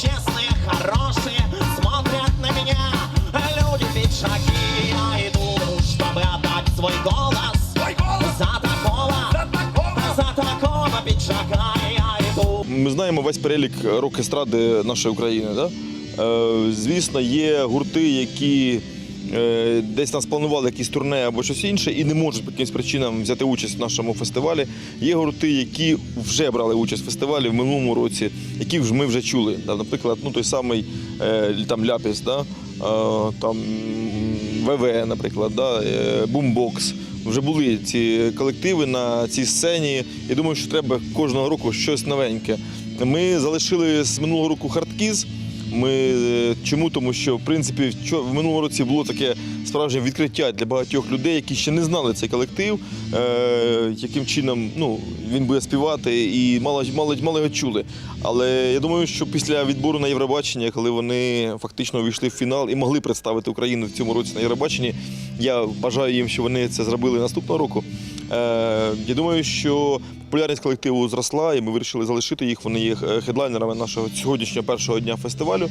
честные, хорошие смотрят на меня. Люди пить шаги, я иду, чтобы отдать свой голос. Свой голос. За такого, за такого, за такого пиджака я иду. Ми знаємо весь перелік рок-естради нашої України. Да? Е, звісно, є гурти, які десь нас планували якісь турне або щось інше, і не можуть по якимось причинам взяти участь в нашому фестивалі. Є гурти, які вже брали участь в фестивалі в минулому році, які вже ми вже чули. Наприклад, ну той самий е, там Ляпіс, да? е, там ВВ, наприклад, да? е, Бумбокс. Вже були ці колективи на цій сцені. Я думаю, що треба кожного року щось новеньке. Ми залишили з минулого року хардкіз. Ми е, чому? Тому що в принципі в минулому році було таке справжнє відкриття для багатьох людей, які ще не знали цей колектив, е, яким чином ну, він буде співати, і мало, мало, мало його чули. Але я думаю, що після відбору на Євробачення, коли вони фактично увійшли в фінал і могли представити Україну в цьому році на Євробаченні, я бажаю їм, що вони це зробили наступного року. Е, я думаю, що популярність колективу зросла, і ми вирішили залишити їх. Вони є е, хедлайнерами нашого сьогоднішнього першого дня фестивалю.